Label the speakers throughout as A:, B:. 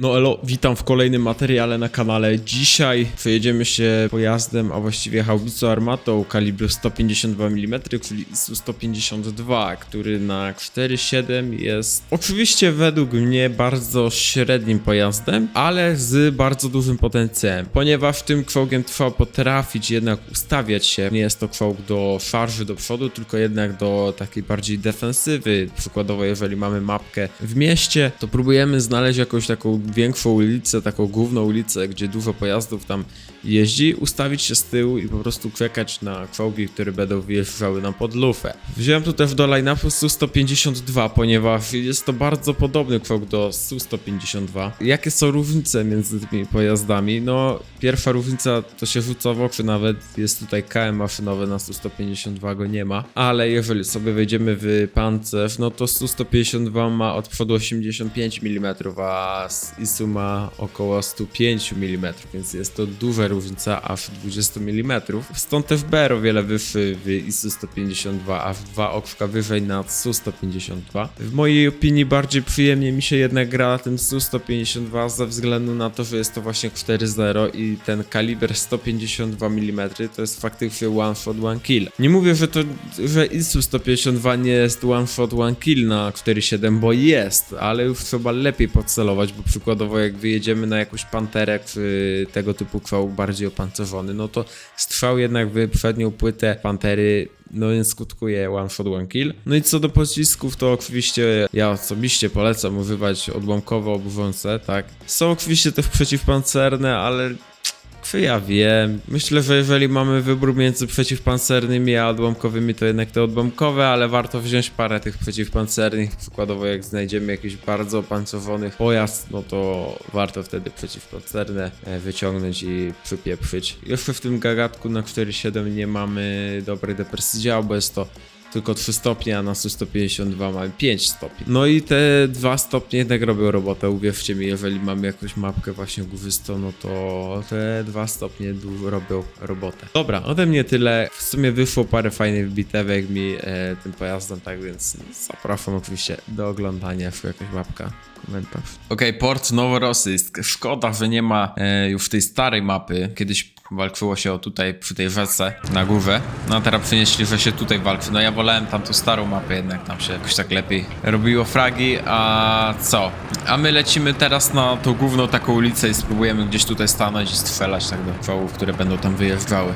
A: No elo, witam w kolejnym materiale na kanale. Dzisiaj przejedziemy się pojazdem, a właściwie haubicą armatą kalibru 152 mm, czyli ISU 152, który na 4.7 jest oczywiście według mnie bardzo średnim pojazdem, ale z bardzo dużym potencjałem, ponieważ tym czołgiem trwa potrafić jednak ustawiać się. Nie jest to czołg do szarży do przodu, tylko jednak do takiej bardziej defensywy. Przykładowo, jeżeli mamy mapkę w mieście, to próbujemy znaleźć jakąś taką większą ulicę, taką główną ulicę, gdzie dużo pojazdów tam jeździ, ustawić się z tyłu i po prostu czekać na czołgi, które będą wjeżdżały nam pod lufę. Wziąłem tu też do line-upu Su-152, ponieważ jest to bardzo podobny czołg do Su-152. Jakie są różnice między tymi pojazdami? No, pierwsza różnica to się rzuca w oczy nawet, jest tutaj KM maszynowy, na Su-152 go nie ma, ale jeżeli sobie wejdziemy w pancerz, no to Su-152 ma od przodu 85 mm, a ISU ma około 105 mm, więc jest to duża różnica, aż 20 mm. Stąd też BR o wiele wyższy w ISU 152, aż dwa oczka wyżej na Su-152. W mojej opinii bardziej przyjemnie mi się jednak gra na tym Su-152 ze względu na to, że jest to właśnie 4.0 i ten kaliber 152 mm to jest faktycznie one shot, one kill. Nie mówię, że to, że ISU 152 nie jest one shot, one kill na 4.7, bo jest, ale już trzeba lepiej podcelować, bo przykładowo jak wyjedziemy na jakąś panterę tego typu czołg bardziej opancerzony, no to strzał jednak w przednią płytę pantery no nie skutkuje one shot, one kill. No i co do pocisków, to oczywiście ja osobiście polecam używać odłamkowe obuwące, tak. Są oczywiście też przeciwpancerne, ale czy ja wiem. Myślę, że jeżeli mamy wybór między przeciwpancernymi a odłamkowymi, to jednak te odłamkowe, ale warto wziąć parę tych przeciwpancernych. Przykładowo, jak znajdziemy jakiś bardzo opancerzony pojazd, no to warto wtedy przeciwpancerne e, wyciągnąć i przypieprzyć. Jeszcze w tym gagatku na 4.7 nie mamy dobrej depresji dział, bo jest to tylko 3 stopnie, a na 152 mamy 5 stopni. No i te 2 stopnie jednak robią robotę, uwierzcie mi, jeżeli mamy jakąś mapkę właśnie górzystą, no to te 2 stopnie robią robotę. Dobra, ode mnie tyle. W sumie wyszło parę fajnych bitewek mi e, tym pojazdem, tak więc zapraszam oczywiście do oglądania, jak jakaś mapka komentarz. Okej, port Noworosyjsk. Szkoda, że nie ma e, już tej starej mapy. Kiedyś walczyło się o tutaj przy tej rzece na górze. No a teraz przynieśli, że się tutaj walczy. No ja wolałem tamtą starą mapę, jednak tam się jakoś tak lepiej robiło fragi, a co? A my lecimy teraz na tą główną taką ulicę i spróbujemy gdzieś tutaj stanąć i strzelać tak do czołów, które będą tam wyjeżdżały.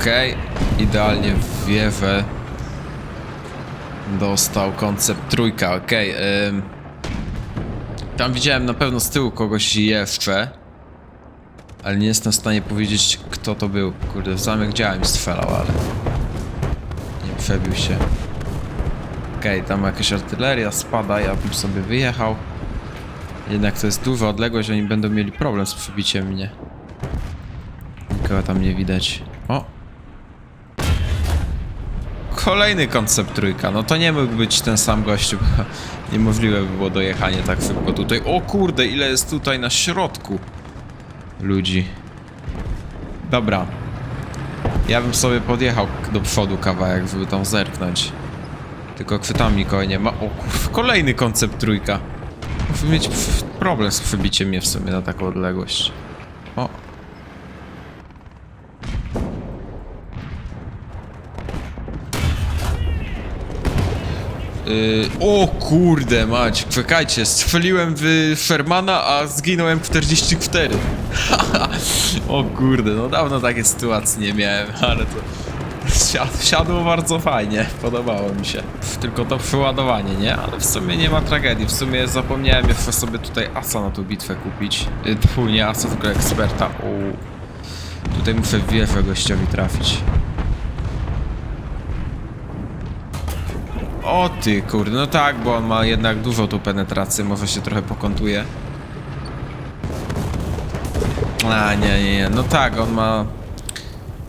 A: Okej, idealnie w wieżę dostał koncept trójka, okej. ym. Tam widziałem na pewno z tyłu kogoś jeszcze, ale nie jestem w stanie powiedzieć kto to był. Kurde, zamek działałem strzelał, ale nie przebił się. Okej, tam jakaś artyleria spada, ja bym sobie wyjechał. Jednak to jest duża odległość, oni będą mieli problem z przybiciem mnie. Nikogo tam nie widać. Kolejny koncept trójka. No to nie mógł być ten sam gościu, niemożliwe by było dojechanie tak szybko tutaj. O kurde, ile jest tutaj na środku ludzi. Dobra. Ja bym sobie podjechał do przodu kawałek, żeby tam zerknąć. Tylko chwytam nikogo nie ma. O kolejny koncept trójka. Muszę mieć problem z przebiciem mnie w sumie na taką odległość. Yy, o kurde mać, czekajcie, strzeliłem w Shermana, a zginąłem 44. o kurde, no dawno takiej sytuacji nie miałem, ale to wsiadło bardzo fajnie, podobało mi się. Tylko to przeładowanie, nie? Ale w sumie nie ma tragedii, w sumie zapomniałem jeszcze sobie tutaj asa na tą bitwę kupić. Tfu, nie asa, tylko eksperta. O, tutaj muszę w wieżę gościowi trafić. O ty kurde, no tak, bo on ma jednak dużo tu penetracji, może się trochę pokontuje. A nie, nie, nie, no tak, on ma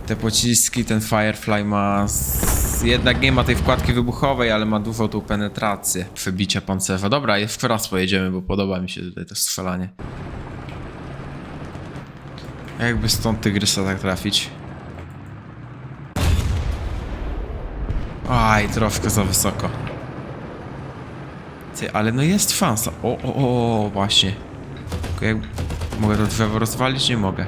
A: te pociski, ten Firefly ma... Jednak nie ma tej wkładki wybuchowej, ale ma dużo tą penetrację, przebicia pancerza. Dobra, jeszcze raz pojedziemy, bo podoba mi się tutaj to strzelanie. Jakby stąd tygrysa tak trafić? Aj, troszkę za wysoko. Ty, ale no jest szansa. O, o, o, o właśnie. Tylko jak... Mogę to drzewo rozwalić? Nie mogę.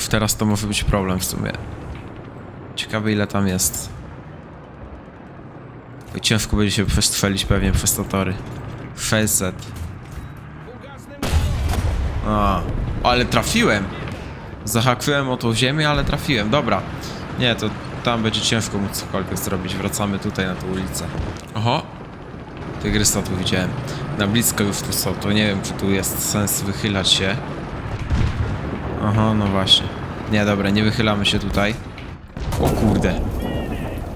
A: W teraz to może być problem w sumie? Ciekawe ile tam jest. Ciężko będzie się przestrzelić pewnie przez te tory. 600. A, ale trafiłem. Zahaczyłem o tą ziemię, ale trafiłem. Dobra. Nie, to tam będzie ciężko móc cokolwiek zrobić. Wracamy tutaj na tę ulicę. Oho. Tygrysa tu widziałem. Na blisko już tu są, to nie wiem, czy tu jest sens wychylać się. Aha, no właśnie. Nie, dobra, nie wychylamy się tutaj. O kurde.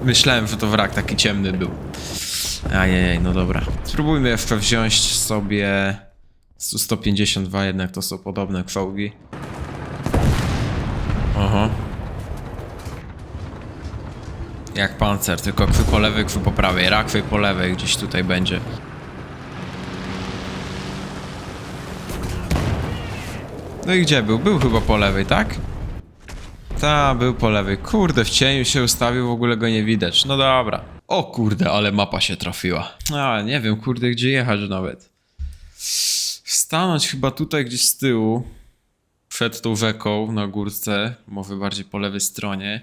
A: Myślałem, że to wrak taki ciemny był. Ajajaj, no dobra. Spróbujmy jeszcze wziąć sobie... Su 152 jednak to są podobne czołgi. Aha. Jak pancer, tylko kwy po lewej, kwy po prawej. Rakwy po lewej gdzieś tutaj będzie. No i gdzie był? Był chyba po lewej, tak? Ta, był po lewej. Kurde, w cieniu się ustawił, w ogóle go nie widać. No dobra. O kurde, ale mapa się trafiła. A, nie wiem, kurde, gdzie jechać nawet. Stanąć chyba tutaj gdzieś z tyłu. Przed tą rzeką na górce, może bardziej po lewej stronie.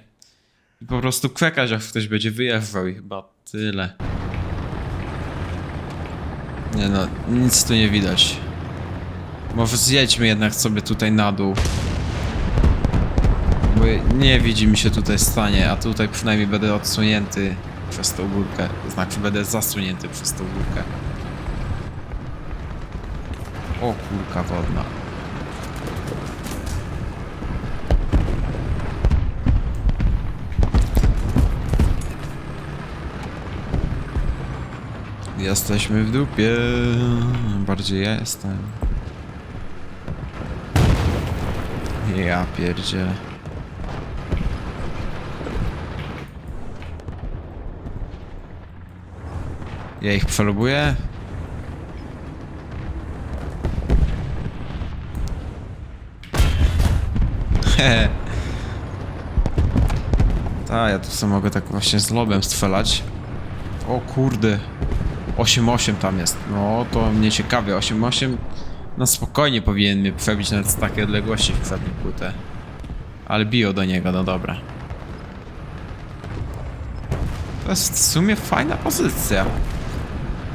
A: I po prostu kwekać, jak ktoś będzie wyjeżdżał i chyba tyle. Nie no, nic tu nie widać. Może zjedźmy jednak sobie tutaj na dół. Bo nie widzi mi się tutaj stanie, a tutaj przynajmniej będę odsunięty przez tą górkę. Znaczy będę zasunięty przez tą górkę. O kurka wodna. Jesteśmy w dupie. Bardziej ja jestem. Ja pierdzie. Ja ich przelubuję? Hehe. Ta, ja tu sobie mogę tak właśnie z lobem strzelać. O kurde. 8-8 tam jest. No, to mnie ciekawie. 8-8 na spokojnie powinien mnie przebić nawet z takiej odległości w przednią płytę. Ale biją do niego, no dobra. To jest w sumie fajna pozycja.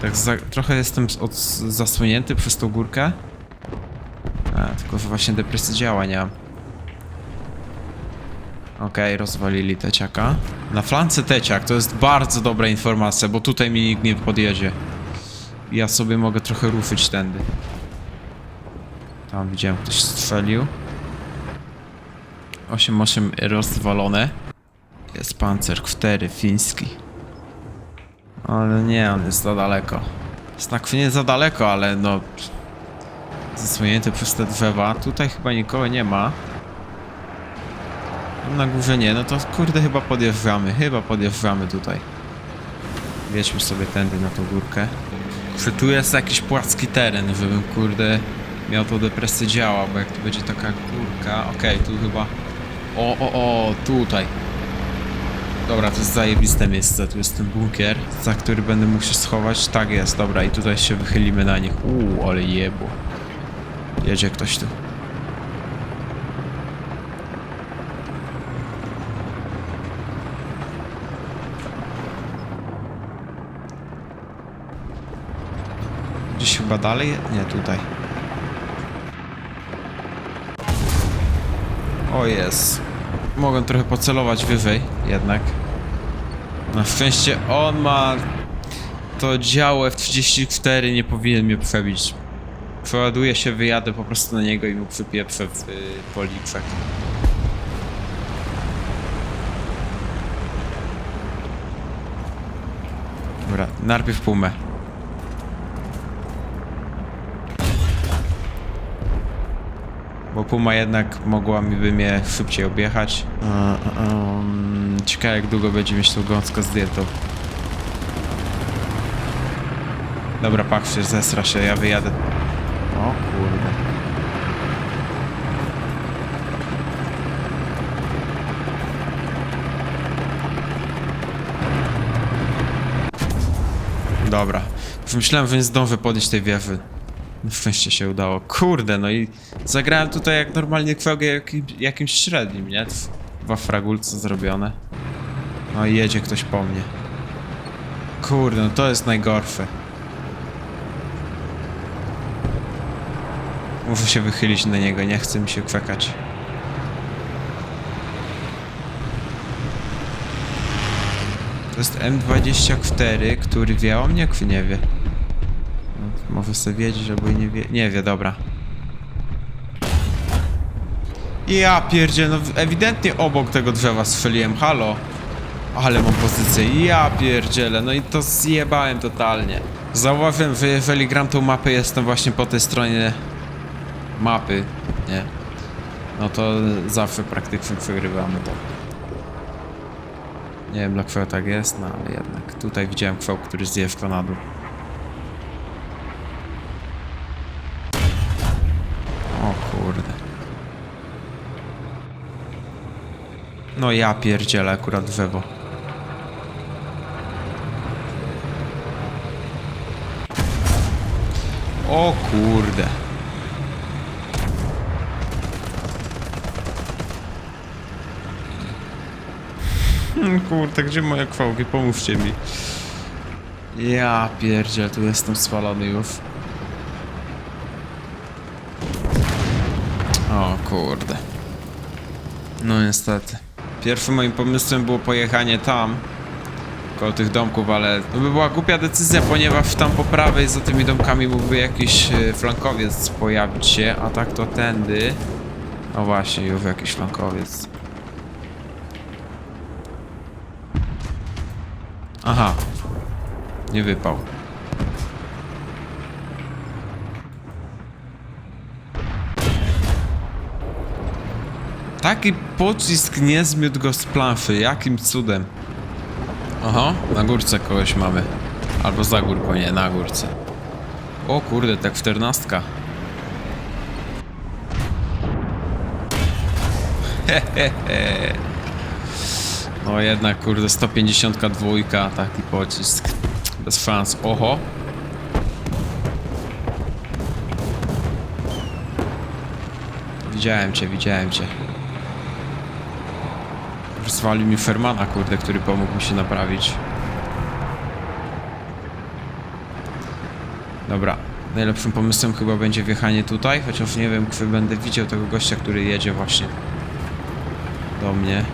A: Tak za, trochę jestem od, zasłonięty przez tą górkę. A, tylko właśnie depresja działa, nie mam. Okej, rozwalili teciaka. Na flance teciak, to jest bardzo dobra informacja, bo tutaj mi nikt nie podjedzie. Ja sobie mogę trochę ruszyć tędy. Tam widziałem, ktoś strzelił. 8-8 rozwalone. Jest pancer 4 fiński. Ale nie, on jest za daleko. Tak nie za daleko, ale no... Zasłonięty przez te drzewa. Tutaj chyba nikogo nie ma. Na górze nie, no to kurde chyba podjeżdżamy, chyba podjeżdżamy tutaj. Wiedźmy sobie tędy na tą górkę. Czy tu jest jakiś płaski teren, żebym kurde miał tą depresję działa, bo jak tu będzie taka górka... Okej, tu chyba... O, o, o, tutaj. Dobra, to jest zajebiste miejsce, tu jest ten bunkier, za który będę mógł się schować. Tak jest, dobra, i tutaj się wychylimy na nich. Uuu, ale jebło. Jedzie ktoś tu. Gdzieś chyba dalej? Nie, tutaj. O jest. Mogę trochę pocelować wyżej, jednak. Na szczęście on ma to działo F34, nie powinien mnie przebić. Przeładuję się, wyjadę po prostu na niego i mu przypieprzę w y, policzek. Dobra, najpierw pumę. Bo Puma jednak mogłaby mnie szybciej objechać. Um, ciekawe jak długo będzie mieć tą gąskę zdjętą. Dobra, patrzcie, zesra się, ja wyjadę. O kurde. Dobra. Już myślałem, że nie zdążę podnieść tej wieży. Na szczęście się udało. Kurde, no i zagrałem tutaj jak normalnie kwałgę jakim, jakimś średnim, nie? Dwa fragulce zrobione. No i jedzie ktoś po mnie. Kurde, no to jest najgorsze. Muszę się wychylić na niego, nie chcę mi się kwekać. To jest M24, który wie o mnie, kwy nie wie. Może sobie wiedzieć, albo i nie wie. Nie wie, dobra. Ja pierdzie, no ewidentnie obok tego drzewa strzeliłem, halo. Ale mam pozycję, ja pierdzielę, no i to zjebałem totalnie. Zauważyłem, że jeżeli gram tą mapę, jestem właśnie po tej stronie mapy, nie? No to zawsze praktycznie przegrywamy to. Nie wiem dlaczego tak jest, no ale jednak. Tutaj widziałem kwał, który zjeżdża na dół. O kurde. No ja pierdzielę akurat drzewo. O kurde. Hmm, Kurde, gdzie moje kwałki? Pomóżcie mi. Ja pierdziel, tu jestem spalony już. O kurde. No niestety. Pierwszym moim pomysłem było pojechanie tam, koło tych domków, ale to by była głupia decyzja, ponieważ tam po prawej za tymi domkami mógłby jakiś e, flankowiec pojawić się, a tak to tędy. O właśnie, już jakiś flankowiec. Aha. Nie wypał. Taki pocisk nie zmiótł go z planszy. Jakim cudem? Aha, na górce kogoś mamy. Albo za górką, nie, na górce. O kurde, tak czternastka. Hehehe. No jednak, kurde, 152, taki pocisk. Bez szans. Oho. Widziałem cię, widziałem cię. Rozwalił mi Fermana, kurde, który pomógł mi się naprawić. Dobra. Najlepszym pomysłem chyba będzie wjechanie tutaj, chociaż nie wiem, czy będę widział tego gościa, który jedzie właśnie do mnie.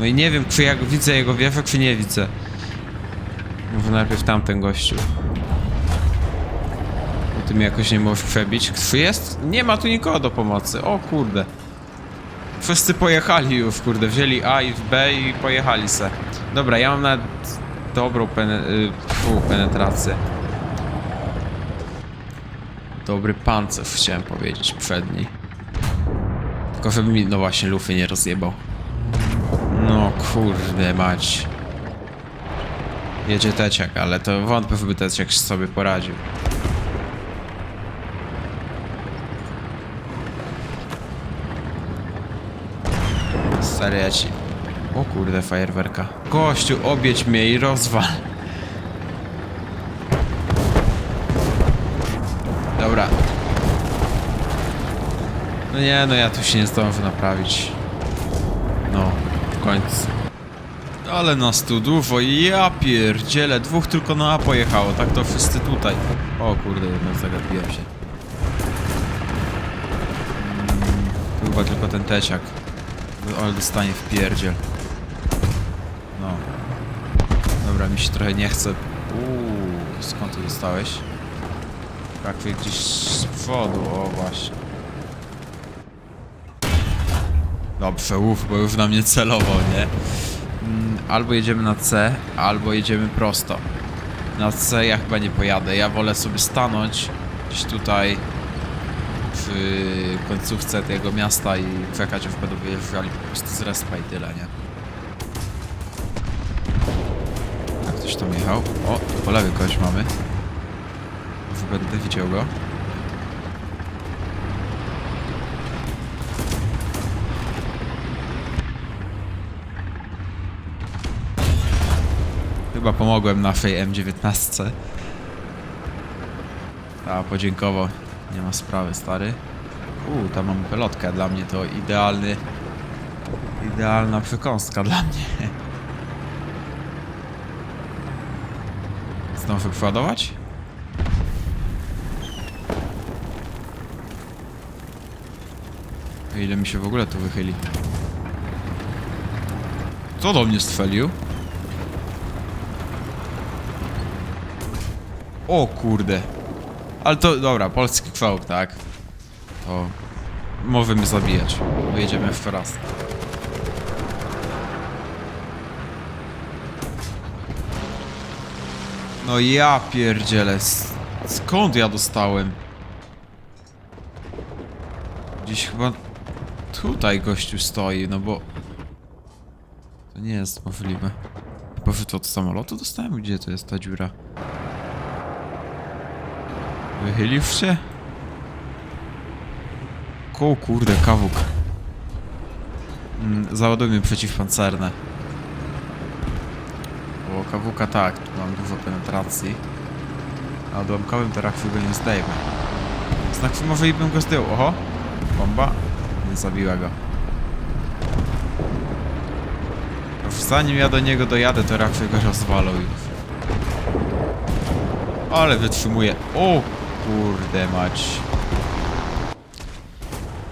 A: No i nie wiem, czy ja widzę jego wieżę, czy nie widzę. Może najpierw tamten gościu. Ty mnie jakoś nie możesz przebić. Kto jest? Nie ma tu nikogo do pomocy. O kurde. Wszyscy pojechali już, kurde. Wzięli A i w B i pojechali se. Dobra, ja mam nawet dobrą pene y, fu, penetrację. Dobry pancerz, chciałem powiedzieć, przedni. Tylko żeby mi, no właśnie, lufy nie rozjebał. No kurde mać. Jedzie teciak, ale to wątpię, żeby teciak sobie poradził. Stary ja ci... O kurde, fajerwerka. Gościu, obieć mnie i rozwal. Dobra. No nie, no ja tu się nie zdążę naprawić. No, w końcu. Ale nas tu dużo, ja pierdzielę, dwóch tylko na A pojechało, tak to wszyscy tutaj. O kurde, jednak zagapiłem się. Mm, Chyba tylko ten teciak. Ale dostanie w pierdziel. No. Dobra, mi się trochę nie chce. Uuu, skąd ty dostałeś? Tak, gdzieś z przodu, o właśnie. Dobrze, uff, bo już na mnie celował, nie? Mm, Albo jedziemy na C, albo jedziemy prosto. Na C ja chyba nie pojadę. Ja wolę sobie stanąć gdzieś tutaj w końcówce tego miasta i w Krakowie wpadł wyjeżdżali po prostu z respa i tyle, nie?
B: A ktoś tam jechał? O, tu po lewej kogoś mamy. Może będę widział go. Chyba pomogłem na tej M19. A, podziękował. Nie ma sprawy, stary. Uuu, tam mamy pelotkę. Dla mnie to idealny... Idealna przekąska dla mnie. Znowu wyładować? O Ile mi się w ogóle tu wychyli? Kto do mnie strzelił? O kurde. Ale to, dobra, polski kwałk, tak? To możemy zabijać. Wyjedziemy w raz. No ja pierdzielę. Skąd ja dostałem? Gdzieś chyba tutaj gościu stoi, no bo... To nie jest możliwe. Chyba, że to od samolotu dostałem? Gdzie to jest ta dziura? Wychylił się? Koło kurde, kawuk. Mm, załadujmy przeciwpancerne. Bo kawuka tak, tu mam dużo penetracji. A odłamkowym raczej go nie zdejmę. Znak filmowy i bym go zdjął. Oho! Bomba. Nie zabiła go. Już Zanim ja do niego dojadę, to raczej go rozwalą. Ale wytrzymuje. O kurde mać.